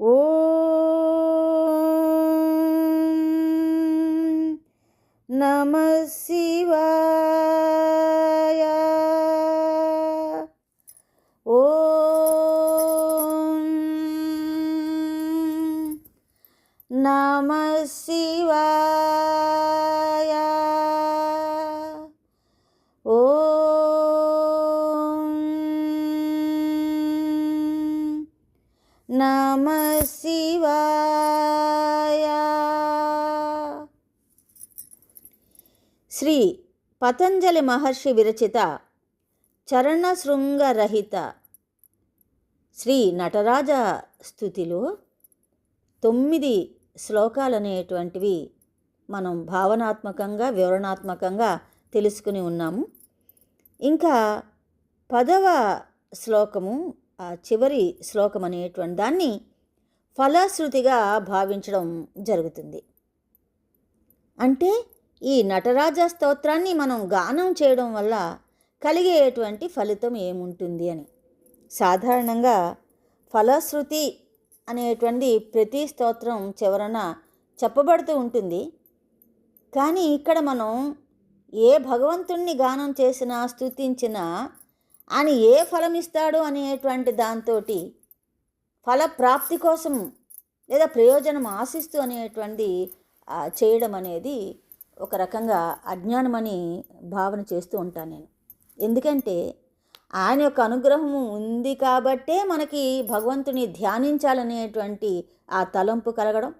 ఓ నమ శివా పతంజలి మహర్షి విరచిత చరణశృంగరహిత శ్రీ నటరాజ స్థుతిలో తొమ్మిది శ్లోకాలనేటువంటివి మనం భావనాత్మకంగా వివరణాత్మకంగా తెలుసుకుని ఉన్నాము. ఇంకా పదవ శ్లోకము ఆ చివరి శ్లోకం అనేటువంటి దాన్ని ఫలశ్రుతిగా భావించడం జరుగుతుంది. అంటే ఈ నటరాజ స్తోత్రాన్ని మనం గానం చేయడం వల్ల కలిగేటువంటి ఫలితం ఏముంటుంది అని. సాధారణంగా ఫలశ్రుతి అనేటువంటి ప్రతి స్తోత్రం చివరన చెప్పబడుతూ ఉంటుంది. కానీ ఇక్కడ మనం ఏ భగవంతుణ్ణి గానం చేసినా స్తుతించినా ఆయన ఏ ఫలం ఇస్తాడు అనేటువంటి దాంతో ఫలప్రాప్తి కోసం లేదా ప్రయోజనం ఆశిస్తూ అనేటువంటి చేయడం అనేది ఒక రకంగా అజ్ఞానమని భావన చేస్తూ ఉంటాను నేను. ఎందుకంటే ఆయన యొక్క అనుగ్రహము ఉంది కాబట్టే మనకి భగవంతుని ధ్యానించాలనేటువంటి ఆ తలంపు కలగడం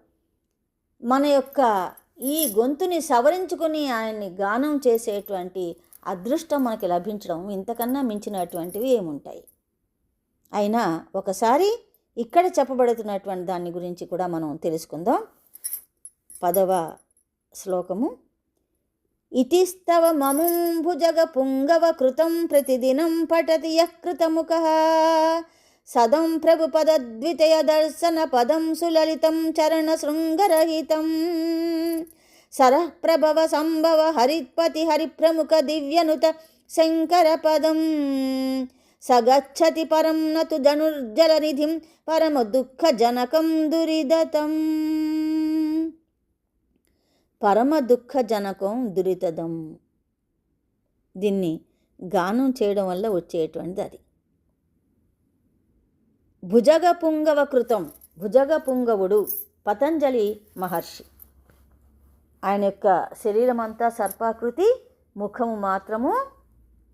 మన యొక్క ఈ గొంతుని సవరించుకుని ఆయన్ని గానం చేసేటువంటి అదృష్టం మనకి లభించడం ఇంతకన్నా మించినటువంటివి ఏముంటాయి? అయినా ఒకసారి ఇక్కడ చెప్పబడుతున్నటువంటి దాని గురించి కూడా మనం తెలుసుకుందాం. పదవ శ్లోకము. ఇతిస్తవ మముం భుజగ పుంగవ కృతం ప్రతిదినం పఠతి యః కృతముఖ సదం ప్రభుపదద్వితయ దర్శన పదం సులలితం చరణ శృంగరహితం సరః ప్రభవ సంభవ హరిత్పతి హరిప్రముఖ దివ్యనుత శంకర పదం సగచ్చతి పరం నతు ధనుర్జలనిధిం పరమ దుఃఖ జనకం దురితదం. దీన్ని గానం చేయడం వల్ల వచ్చేటువంటిది అది. భుజగ పుంగవ కృతం భుజగ పుంగవుడు పతంజలి మహర్షి. ఆయన యొక్క శరీరం అంతా సర్పాకృతి ముఖము మాత్రము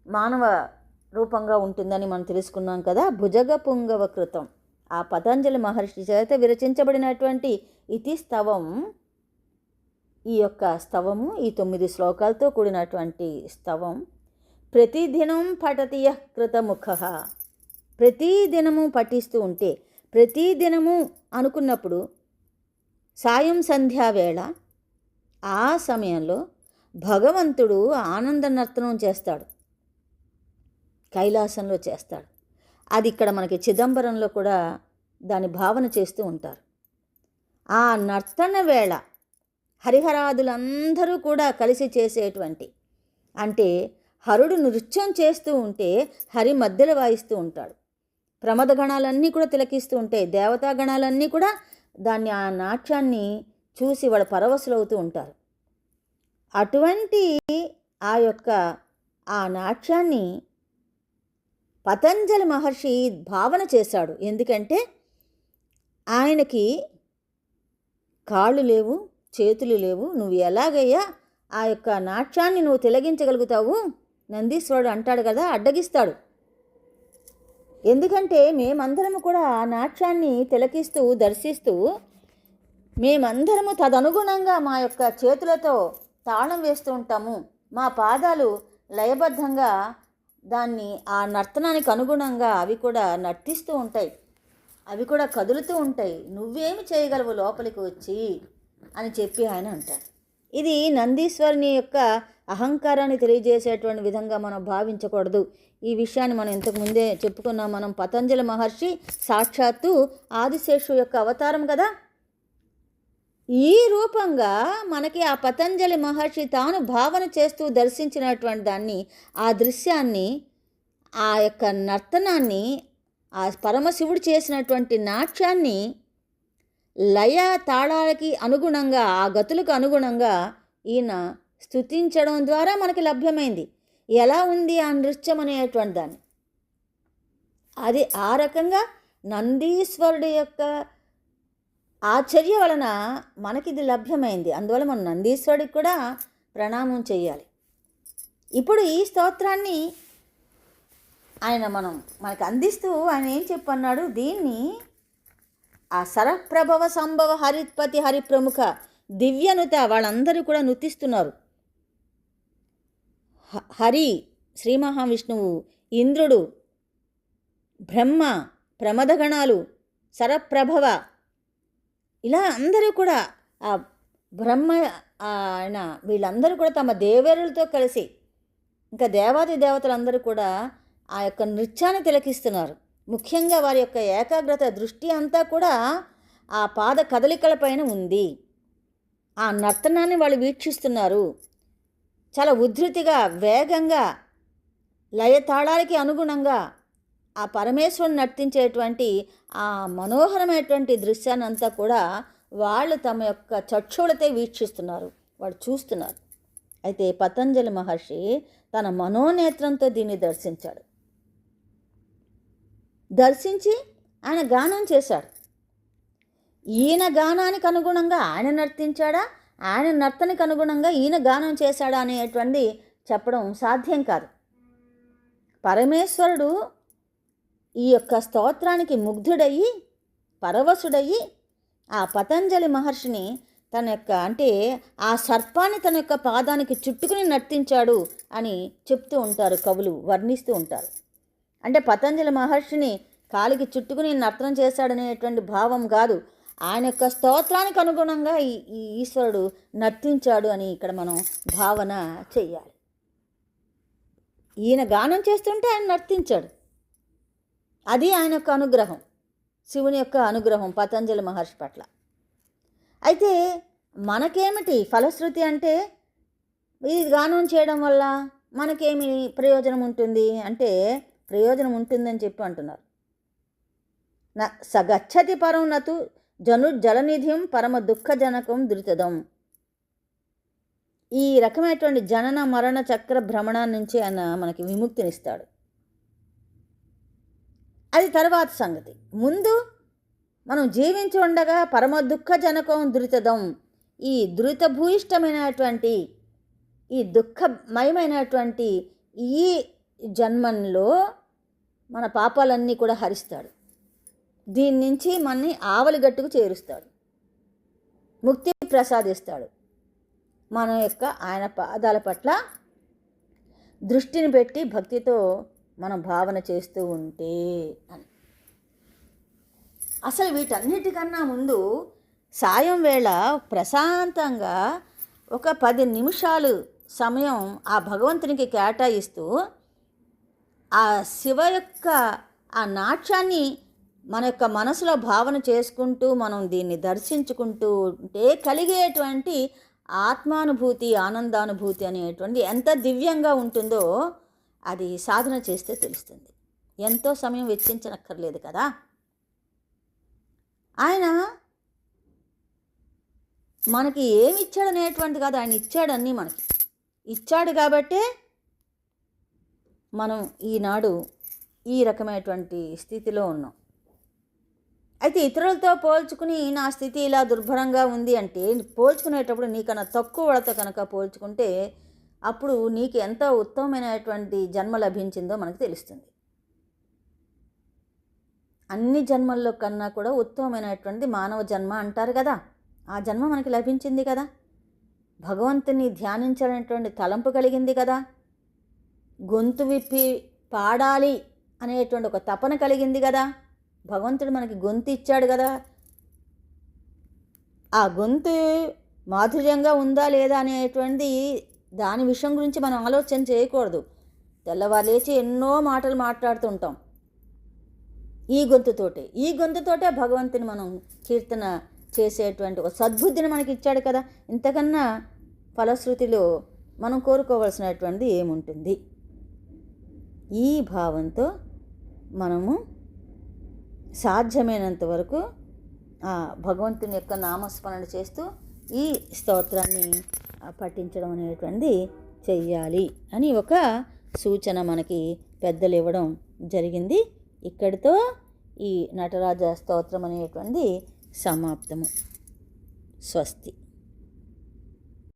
మానవ రూపంగా ఉంటుందని మనం తెలుసుకున్నాం కదా భుజగ పుంగవ కృతం ఆ పతంజలి మహర్షి చేత విరచించబడినటువంటి ఇతి స్తవం ఈ యొక్క స్తవము ఈ తొమ్మిది శ్లోకాలతో కూడినటువంటి స్తవం. ప్రతిదినం పఠతీయ కృతముఖ. ప్రతిదినము పఠిస్తూ ఉంటే ప్రతిదినము అనుకున్నప్పుడు సాయం సంధ్యావేళ ఆ సమయంలో భగవంతుడు ఆనంద నర్తనం చేస్తాడు. కైలాసంలో చేస్తాడు. అది ఇక్కడ మనకి చిదంబరంలో కూడా దాని భావన చేస్తూ ఉంటారు. ఆ నర్తన వేళ హరిహరాదులందరూ కూడా కలిసి చేసేటువంటి అంటే హరుడు నృత్యం చేస్తూ ఉంటే హరి మధ్యలో వాయిస్తూ ఉంటాడు. ప్రమద గణాలన్నీ కూడా తిలకిస్తూ ఉంటాయి దేవతా గణాలన్నీ కూడా దాన్ని ఆ నాట్యాన్ని చూసి వాళ్ళ పరవశులవుతూ ఉంటారు. అటువంటి ఆ యొక్క ఆ నాట్యాన్ని పతంజలి మహర్షి భావన చేశాడు. ఎందుకంటే ఆయనకి కాళ్ళు లేవు చేతులు లేవు. నువ్వు ఎలాగయ్యా ఆ యొక్క నాట్యాన్ని నువ్వు తిలగించగలుగుతావు? నందీశ్వరుడు అంటాడు కదా అడ్డగిస్తాడు. ఎందుకంటే మేమందరము కూడా ఆ నాట్యాన్ని తిలకిస్తూ దర్శిస్తూ మేమందరము తదనుగుణంగా మా యొక్క చేతులతో తాళం వేస్తూ ఉంటాము. మా పాదాలు లయబద్ధంగా దాన్ని ఆ నర్తనానికి అనుగుణంగా అవి కూడా నర్తిస్తూ ఉంటాయి. అవి కూడా కదులుతూ ఉంటాయి. నువ్వేమి చేయగలవు లోపలికి వచ్చి? అని చెప్పి ఆయన అంటారు ఇది నందీశ్వరుని యొక్క అహంకారాన్ని తెలియజేసేటువంటి విధంగా మనం భావించకూడదు. ఈ విషయాన్ని మనం ఇంతకుముందే చెప్పుకున్నాం మనం. పతంజలి మహర్షి సాక్షాత్తు ఆదిశేషు యొక్క అవతారం కదా? ఈ రూపంగా మనకి ఆ పతంజలి మహర్షి తాను భావన చేస్తూ దర్శించినటువంటి దాన్ని ఆ దృశ్యాన్ని ఆ యొక్క నర్తనాన్ని ఆ పరమశివుడు చేసినటువంటి నాట్యాన్ని లయ తాళాలకి అనుగుణంగా ఆ గతులకు అనుగుణంగా ఈయన స్తుతించడం ద్వారా మనకి లభ్యమైంది. ఎలా ఉంది ఆ నృత్యం అనేటువంటి దాన్ని? అది ఆ రకంగా నందీశ్వరుడి యొక్క ఆచర్య వలన మనకి ఇది లభ్యమైంది. అందువల్ల మనం నందీశ్వరుడికి కూడా ప్రణామం చేయాలి. ఇప్పుడు ఈ స్తోత్రాన్ని ఆయన మనం మనకు అందిస్తూ ఆయన ఏం చెప్పన్నాడు? దీన్ని ఆ సరప్రభవ సంభవ హరిత్పతి హరిప్రముఖ దివ్యనుత వాళ్ళందరూ కూడా నృతిస్తున్నారు హరి శ్రీ మహావిష్ణువు ఇంద్రుడు బ్రహ్మ ప్రమదగణాలు సరప్రభవ ఇలా అందరూ కూడా ఆ బ్రహ్మ ఆయన వీళ్ళందరూ కూడా తమ దేవేరులతో కలిసి ఇంకా దేవాది దేవతలందరూ కూడా ఆ యొక్క నృత్యాన్ని తిలకిస్తున్నారు. ముఖ్యంగా వారి యొక్క ఏకాగ్రత దృష్టి అంతా కూడా ఆ పాద కదలికలపైన ఉంది. ఆ నర్తనాన్ని వాళ్ళు వీక్షిస్తున్నారు. చాలా ఉధృతిగా వేగంగా లయతాళాలకి అనుగుణంగా ఆ పరమేశ్వరుని నర్తించేటువంటి ఆ మనోహరమైనటువంటి దృశ్యాన్ని అంతా కూడా వాళ్ళు తమ యొక్క చక్షులతో వీక్షిస్తున్నారు. వాళ్ళు చూస్తున్నారు. అయితే పతంజలి మహర్షి తన మనోనేత్రంతో దీన్ని దర్శించాడు. దర్శించి ఆయన గానం చేశాడు. ఈయన గానానికి అనుగుణంగా ఆయన నర్తించాడా? ఆయన నర్తనికి అనుగుణంగా ఈయన గానం చేశాడా అనేటువంటి చెప్పడం సాధ్యం కాదు. పరమేశ్వరుడు ఈ యొక్క స్తోత్రానికి ముగ్ధుడయ్యి పరవశుడయ్యి ఆ పతంజలి మహర్షిని తన యొక్క అంటే ఆ సర్పాన్ని తన యొక్క పాదానికి చుట్టుకుని నర్తించాడు అని చెప్తూ ఉంటారు కవులు వర్ణిస్తూ ఉంటారు. అంటే పతంజలి మహర్షిని కాలికి చుట్టుకుని నర్తనం చేశాడనేటువంటి భావం కాదు. ఆయన యొక్క స్తోత్రానికి అనుగుణంగా ఈ ఈశ్వరుడు నర్తించాడు అని ఇక్కడ మనం భావన చెయ్యాలి. ఈయన గానం చేస్తుంటే ఆయన నర్తించాడు. అది ఆయన యొక్క అనుగ్రహం శివుని యొక్క అనుగ్రహం పతంజలి మహర్షి పట్ల. అయితే మనకేమిటి ఫలశ్రుతి అంటే ఇది గానం చేయడం వల్ల మనకేమి ప్రయోజనం ఉంటుంది అంటే ప్రయోజనం ఉంటుందని చెప్పి అంటున్నారు. న సగచ్చతి పరం నతు జను జలనిధిం పరమ దుఃఖజనకం ధృతదం. ఈ రకమైనటువంటి జనన మరణ చక్ర భ్రమణం నుంచి ఆయన మనకి విముక్తినిస్తాడు. అది తర్వాత సంగతి. ముందు మనం జీవించి ఉండగా పరమ దుఃఖజనకం దురితదం ఈ దురితభూయిష్టమైనటువంటి ఈ దుఃఖమయమైనటువంటి ఈ జన్మంలో మన పాపాలన్నీ కూడా హరిస్తాడు. దీని నుంచి మనని ఆవలిగట్టుకు చేరుస్తాడు. ముక్తి ప్రసాదిస్తాడు. మన యొక్క ఆయన పాదాల పట్ల దృష్టిని పెట్టి భక్తితో మనం భావన చేస్తూ ఉంటే అని. అసలు వీటన్నిటికన్నా ముందు సాయం వేళ ప్రశాంతంగా ఒక పది నిమిషాలు సమయం ఆ భగవంతునికి కేటాయిస్తూ ఆ శివ యొక్క ఆ నాట్యాన్ని మన యొక్క మనసులో భావన చేసుకుంటూ మనం దీన్ని దర్శించుకుంటూ ఉంటే కలిగేటువంటి ఆత్మానుభూతి ఆనందానుభూతి అనేటువంటి ఎంత దివ్యంగా ఉంటుందో అది సాధన చేస్తే తెలుస్తుంది. ఎంతో సమయం వెచ్చించనక్కర్లేదు కదా. ఆయన మనకి ఏమి ఇచ్చాడు అనేటువంటి కాదు. ఆయన ఇచ్చాడన్నీ మనకి. ఇచ్చాడు కాబట్టే మనం ఈనాడు ఈ రకమైనటువంటి స్థితిలో ఉన్నాం. అయితే ఇతరులతో పోల్చుకుని నా స్థితి ఇలా దుర్భరంగా ఉంది అంటే పోల్చుకునేటప్పుడు నీకన్నా తక్కువ వాళ్ళతో కనుక పోల్చుకుంటే అప్పుడు నీకు ఎంత ఉత్తమమైనటువంటి జన్మ లభించిందో మనకు తెలుస్తుంది. అన్ని జన్మల్లో కన్నా కూడా ఉత్తమమైనటువంటి మానవ జన్మ అంటారు కదా ఆ జన్మ మనకి లభించింది కదా. భగవంతుని ధ్యానించాలనేటువంటి తలంపు కలిగింది కదా. గొంతు విప్పి పాడాలి అనేటువంటి ఒక తపన కలిగింది కదా. భగవంతుడు మనకి గొంతు ఇచ్చాడు కదా. ఆ గొంతు మాధుర్యంగా ఉందా లేదా అనేటువంటిది దాని విషయం గురించి మనం ఆలోచన చేయకూడదు. తెల్లవారు లేచి ఎన్నో మాటలు మాట్లాడుతుంటాం. ఈ గొంతుతోటే ఈ గొంతుతోటే భగవంతుని మనం కీర్తన చేసేటువంటి ఒక సద్బుద్ధిని మనకి ఇచ్చాడు కదా. ఇంతకన్నా ఫలశ్రుతిలో మనం కోరుకోవాల్సినటువంటిది ఏముంటుంది? ఈ భావంతో మనము సాధ్యమైనంత వరకు ఆ భగవంతుని యొక్క నామస్మరణ చేస్తూ ఈ స్తోత్రాన్ని పఠించడం అనేటువంటిది చెయ్యాలి అని ఒక సూచన మనకి పెద్దలు ఇవ్వడం జరిగింది. ఇక్కడితో ఈ నటరాజ స్తోత్రం అనేటువంటిది సమాప్తము. స్వస్తి.